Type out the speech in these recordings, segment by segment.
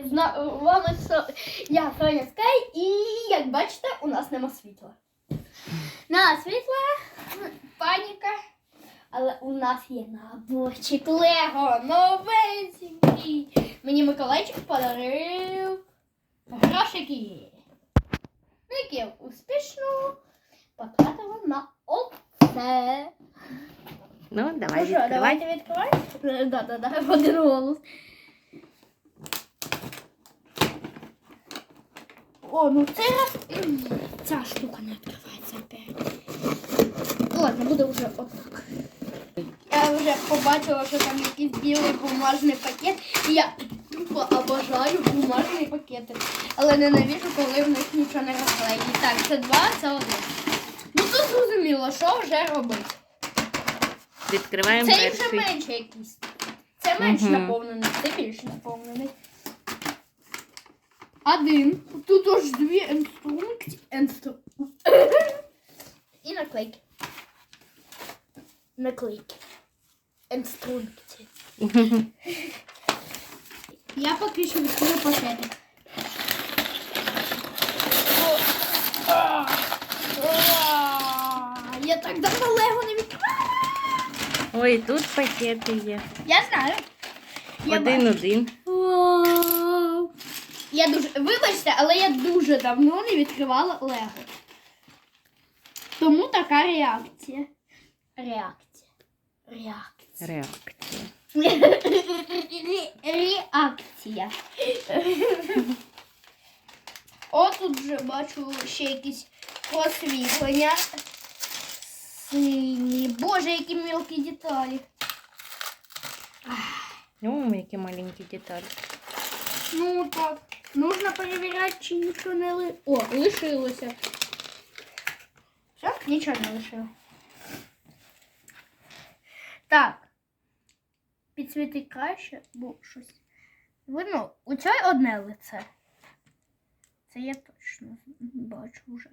друзі, з вами я Соня Скай, і як бачите, у нас нема світла. На світла, паніка. Але у нас є наборчик Лего новенький. Мені Миколайчик подарив грошики. Ну, які успішно потратила на оце. Ну, Ну давай що, відкривай. давайте відкривати? Да, да, да, один голос. О, ну цей раз ця штука не відкривається опять. Ладно, буде вже отак. Я вже побачила, що там якийсь білий бумажний пакет. І я тупо обожаю бумажні пакети. Але ненавижу, коли в них нічого не розклеєні. Так, це два, це один. Ну тут зрозуміло, що вже робити. Відкриваємо Цей вже перший. менше якийсь. Це менш Мгм. наповнений, це більш наповнений. Один. Тут аж дві інструкції. Інстру... І наклейки. Наклейки. Інструкції. Я поки що відкрию пакетик. О, а, а, Я так давно Лего не відкривала. Ой, тут пакети є. Я знаю. Я бачу. Один-один. Я дуже. Вибачте, але я дуже давно не відкривала Лего. Тому така реакція. Реакція. Реакція. Реакція. Реакція. О, тут вже бачу ще якісь просвітлення. Сині. Боже, які мілкі деталі. О, які маленькі деталі. Ну так. Нужно перевіряти, чи нічого не ли... О, лишилося. Все, нічого не лишило. Так. Підсвіти краще, бо щось. Видно, у цій одне лице. Це я точно бачу вже.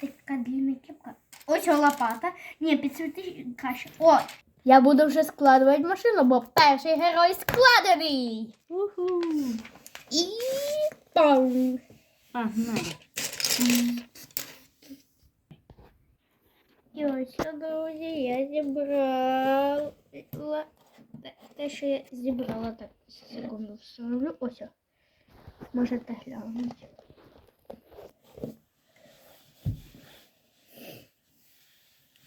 Така длинна кепка. Ось лопата. Ні, підсвіти краще. О! Я буду вже складувати машину, бо перший герой складений. Уху. И пам. А, ну. надо. И вот друзья, я забрала. Дальше я забрала так. Секунду встановлю. О, все. Можно так глянуть.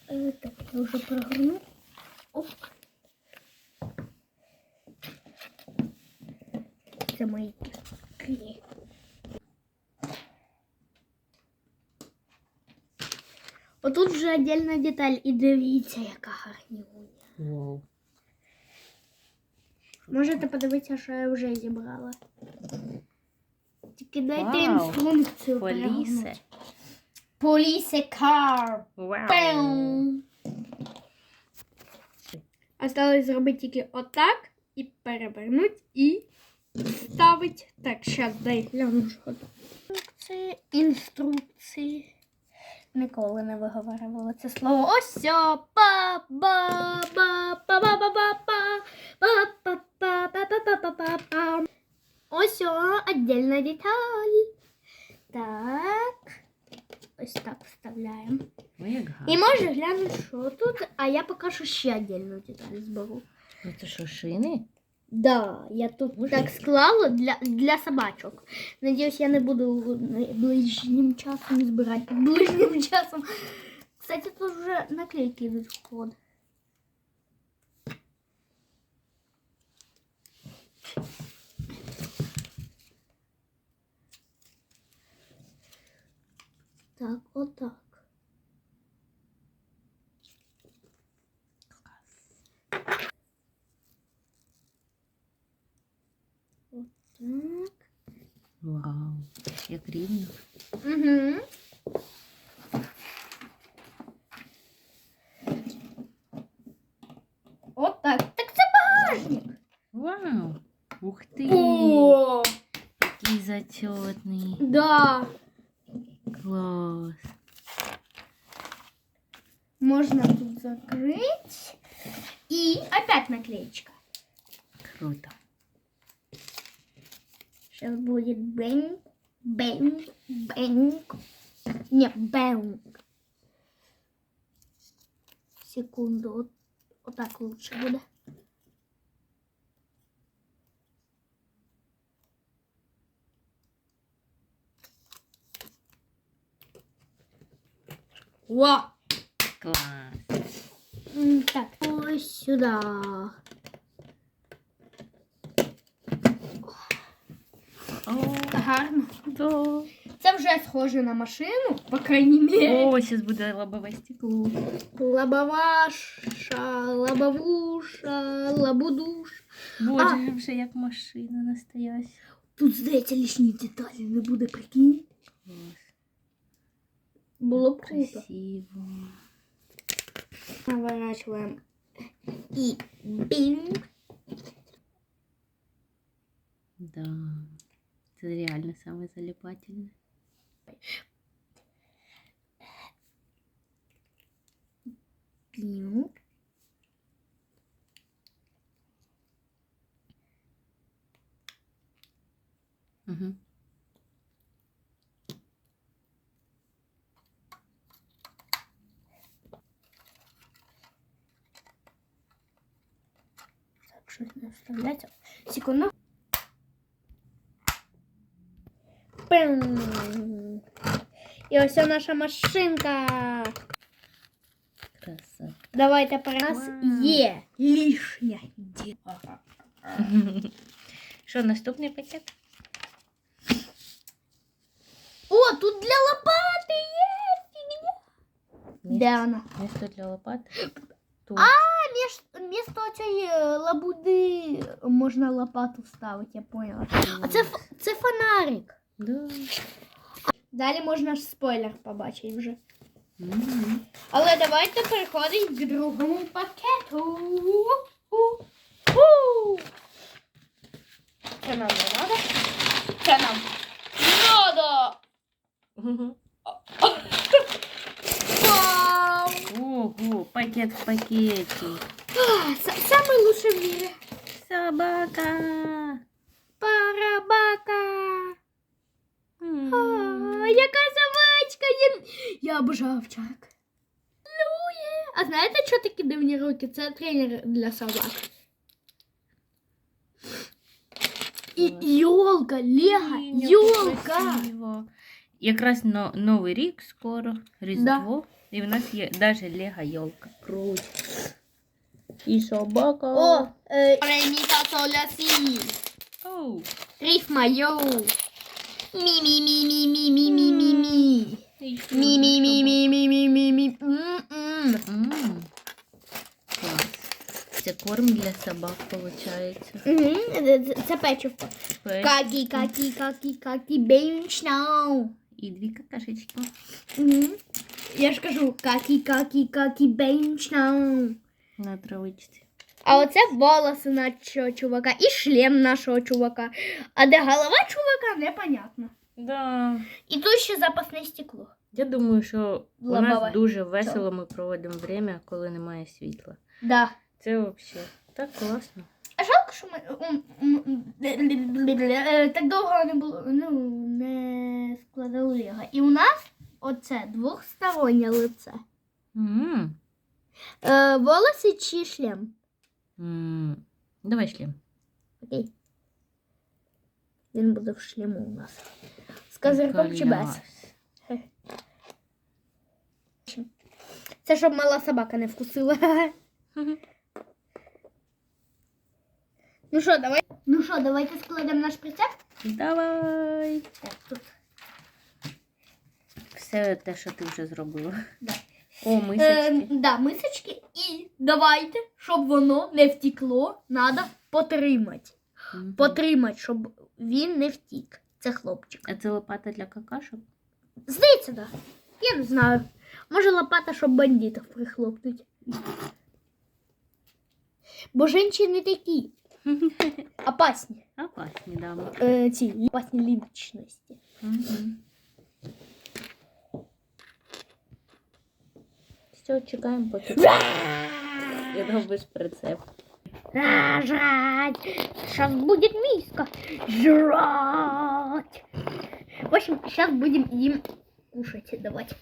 Так, я уже прогнул. Оп. Це мої кістки. Отут вже отдельна деталь. І дивіться, яка гарнюня. Вау. Можете подивитися, що я вже зібрала. Тільки дайте Вау. інструкцію. Полісе. перегорнути. Полісе кар. Вау. Пем. Осталось зробити тільки отак і перевернути і ставити. Так, зараз дай гляну, що тут. Інструкції, інструкції. Ніколи не виговорювала це слово. Ось о, па ба ба па ба ба ба па па па па па па па па па па Ось о, отдельна деталь. Так. Ось так вставляємо. Ой, І може глянути, що тут, а я покажу ще отдельну деталь зберу. Ну це що, шини? Да, я тут Боже, так які. склала для, для собачок. Надіюсь, я не буду ближнім часом збирати. Ближнім часом. Кстати, тут вже наклейки йдуть в ход. Так, отак. Як рівно. Угу. От так. Так це багажник. Вау. Ух ти. О, Який зачетний. да. Клас. Можно тут закрыть. И опять наклеечка. Круто. Сейчас будет бэнг, bạn bạn Nhật Bản secondo otaku chuda Во! Класс! Так, ось сюда. Гарно. да. Це вже схоже на машину, по крайній мірі. О, зараз буде лобове стекло. Лабаваша, лабавуша, лабудуш. Боже, вже як машина настояща. Тут, здається, лишні деталі не буде, прикинь. Клас. Було б круто. Красиво. Наворачиваем. И бинг. Да. Это реально самое залипательное. Пинг. Угу. Так, что-то вставлять. Секунду. Пим. І ось наша машинка. Краса. Давайте тепер у нас Вау. є лишня діла. Що, наступний пакет? О, тут для лопати є фігня. Де вона? Місто для лопат. Тут. А, між, місто цієї е, лабуди можна лопату вставити, я поняла. А це, ф- це фонарик. Да. Далі можна ж спойлер побачити вже. Мгм. Але давайте переходимо к другому пакету. Це нам не треба. Це нам. Вау! Ого, пакет в пакеті. А, Самый лучший в мире. Собака. Парабака М. А, яка собачка. Я, я обожаю овчарок. Лує. А знаєте, що такі дивні руки? Це тренер для собак. І Клас. йолка, Лего, Ні, як йолка. красиво. Якраз но, Новий рік скоро, Різдво. І в нас є навіть Лего йолка. Круто. І собака. О, е, реміта соля сі. Оу. Рифма йоу. Мі-мі-мі-мі-мі-мі-мі-мі-мі. І ще Мі-мі-мі-мі-мі-мі-мі. М-м. М. Клас. Це корм для собак, виходить. Мгм, це- Це печивко. Какі, какі, какі, какі, бейншнау. І дві какашечки. Мгм. Я ж кажу, какі, какі, какі, бейншнау. На травичці. А оце волоси нашого чувака і шлем нашого чувака. А де голова чувака, непонятно. Да. І тут ще запасне стекло. Я думаю, що у Лобове. нас дуже весело ми проводимо время, коли немає світла. Да. Це взагалі так класно. А жалко, що ми м, м, е, так довго не було, ну, не складали Лего. І у нас оце двохстороннє лице. М. Е, волоси чи шлем? М. Давай шлем. Окей. Він буде в шлему у нас. З козирком чи без? Це щоб мала собака не вкусила. Ну що, давай. Ну що, давайте складемо наш прицеп. Давай. Так, тут. Все те, що ти вже зробила. Да. О, Е, да, мисочки. І давайте, щоб воно не втекло, треба потримати. Мгм. Потримати, щоб він не втік. Це хлопчик. А це лопата для какашок? Здається. Да. Я не знаю. Може лопата, щоб бандитів прихлопнуть. Бо жінки такі. Опасні. Опасні дами. Е, ці опасні лічності. Мгм. Все, чекаємо поки. Я дав без прицеп. А, жрать. Сейчас будет миска. Жрать. В общем, сейчас будем им кушать давать.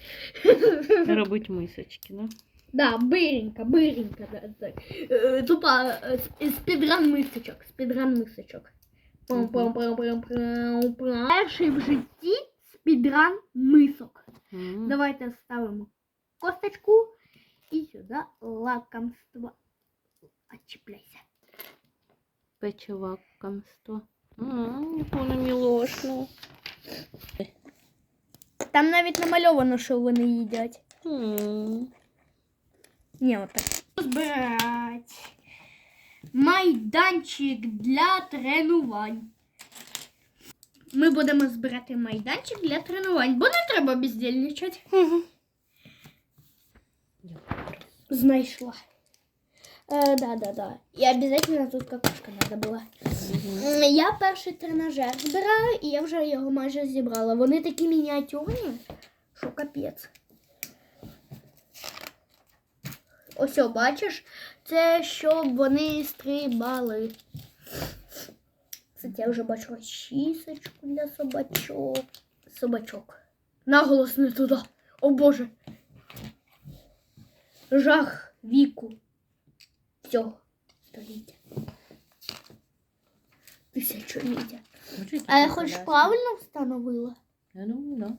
Робить мисочки, да? Да, быренько, быренько. Да, да. Е, Тупо е, с- спідран мисочок, спідран мисочок. Пам-пам-пам-пам-пам-пам. Перший в житті спідран мисок. М. Давайте ставимо косточку і сюди лакомство. Отчіпляйся. Печива камство. М, Як воно мілошно. Там навіть намальовано, що вони їдять. М. Ні, отак. Збирать. Майданчик для тренувань. Ми будемо збирати майданчик для тренувань, бо не треба бездельничати. Знайшла. Е, да, да, да. І обов'язково тут какашка треба була. М, Я перший тренажер збираю, і я вже його майже зібрала. Вони такі мініатюрні, що капець. Ось, о, бачиш, це щоб вони стрибали. Кстати, я вже бачу чісочку для собачок. Собачок. Наголос не туди. О Боже. Жах віку. Всього століття. Тисячоліття. Звучить А я як хоч коляска. правильно встановила? Я думаю, да.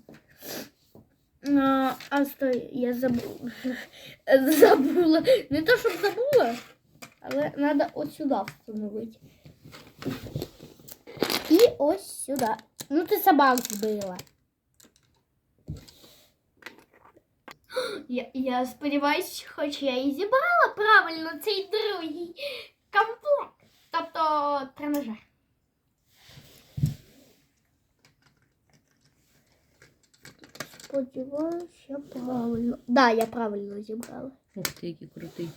А, а стой, я забула. Забула. Не то, щоб забула, але треба ось сюди встановити. І ось сюди. Ну, ти собак збила. Я, я сподіваюсь, хоч я і зібрала правильно цей другий комплект. Тобто тренажер. Сподіваюсь, я правильно. Да, я правильно зібрала. Ух ти, який крутий.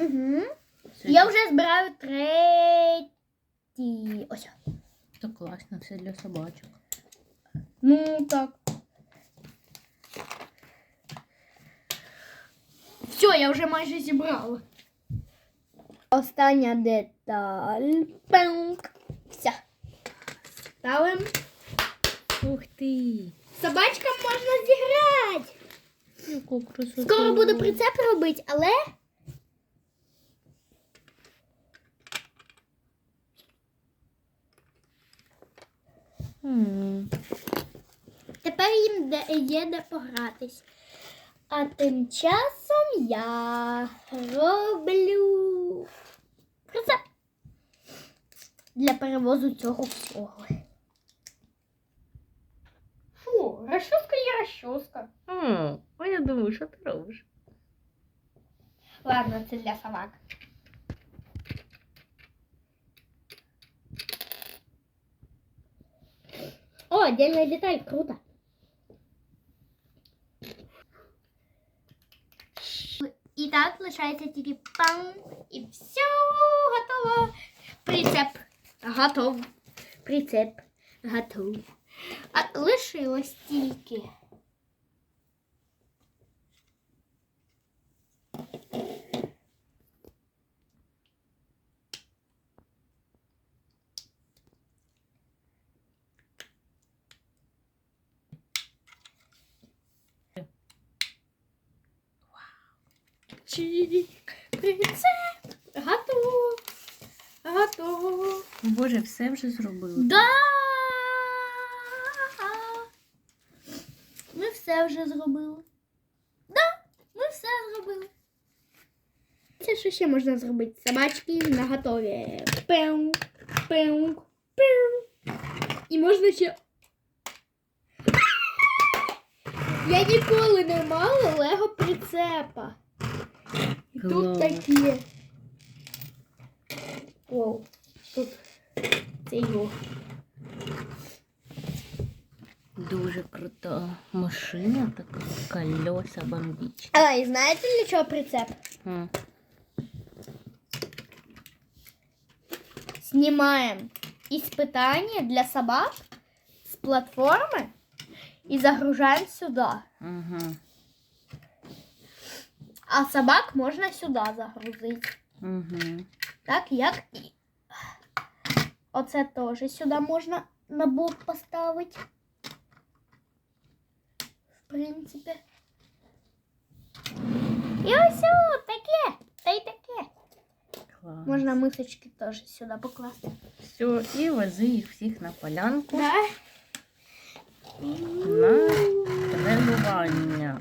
Угу. Це, Я вже збираю третій. Ось. це класно, все для собачок. Ну так. Все, я вже майже зібрала. Остання деталь. Пенк. Все. Ставимо. Ух ти! Собачкам можна зіграти. Яку красоту. Скоро буду прицеп робити, але. М. Тепер їм де- є де погратись. А тим часом я роблю прицеп для перевозу цього всього. Фу, розчоска є розчоска. А я думаю, що ти робиш? Ладно, це для собак. О, отдельная деталь, круто. І так лишається тільки пам, і все готово. Прицеп готов. Прицеп готов. А лишилось тільки. Чик, прицеп. Готово. Готово. Боже, все вже зробили. Да. Ми все вже зробили. Да, ми все зробили. Це що ще можна зробити? Собачки на готові. Пеу, пеу, пеу. І можна ще. Я ніколи не мала лего прицепа. І тут Клас. таке. Воу. Тут це його. Дуже крута машина така, колеса бомбічні. А, і знаєте для чого прицеп? М. Снимаем испытания для собак с платформы и загружаем сюда. Угу. А собак можно сюда загрузить. Угу. Так, як і. Оце теж сюди можна на бок поставити. В принципі. І ось о, таке. Та й таке. Клас. Можна мисочки теж сюди покласти. Все, і вези їх всіх на полянку Да? на тренування.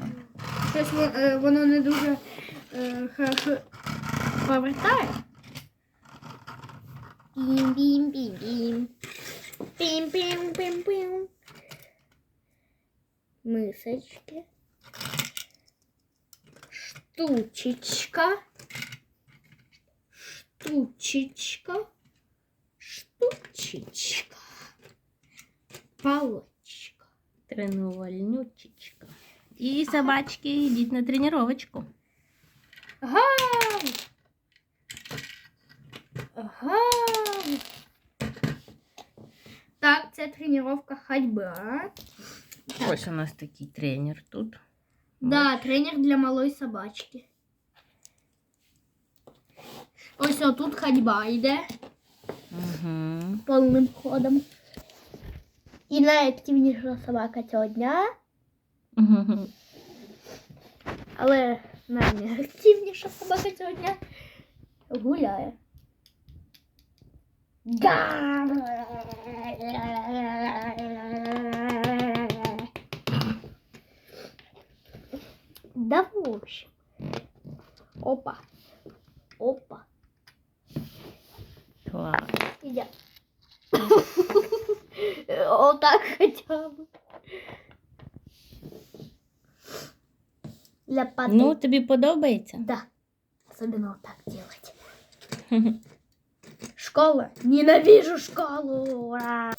Щось во- е, воно не дуже е, хорошо повертає. Бім-бім-бім-бім. Бім-бім-бім-бім. Мисочки. Штучечка. Штучечка. Штучечка. Палочка. Тренувальнючечка. І собачки, йдіть на тренувачку. Ага. Ага. Так, це тренування ходьба. Ось у нас такий тренер тут. Да, тренер для малої собачки. Ось тут ходьба йде Угу. повним ходом. І найактивніша собака цього дня, Угу. але найактивніша собака цього дня гуляє. Да в общем. Опа. Опа. Клас. Я. Вот так хотя бы. Для потом. Ну, тобі подобається? Да. Особенно вот так делать. Школа. Ненавижу школу. Ура.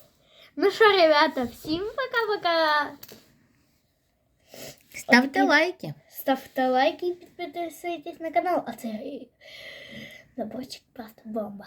Ну что, ребята, всем пока-пока. Ставте лайки. Ставте лайки і підписуйтесь на канал. А це наборчик просто бомба.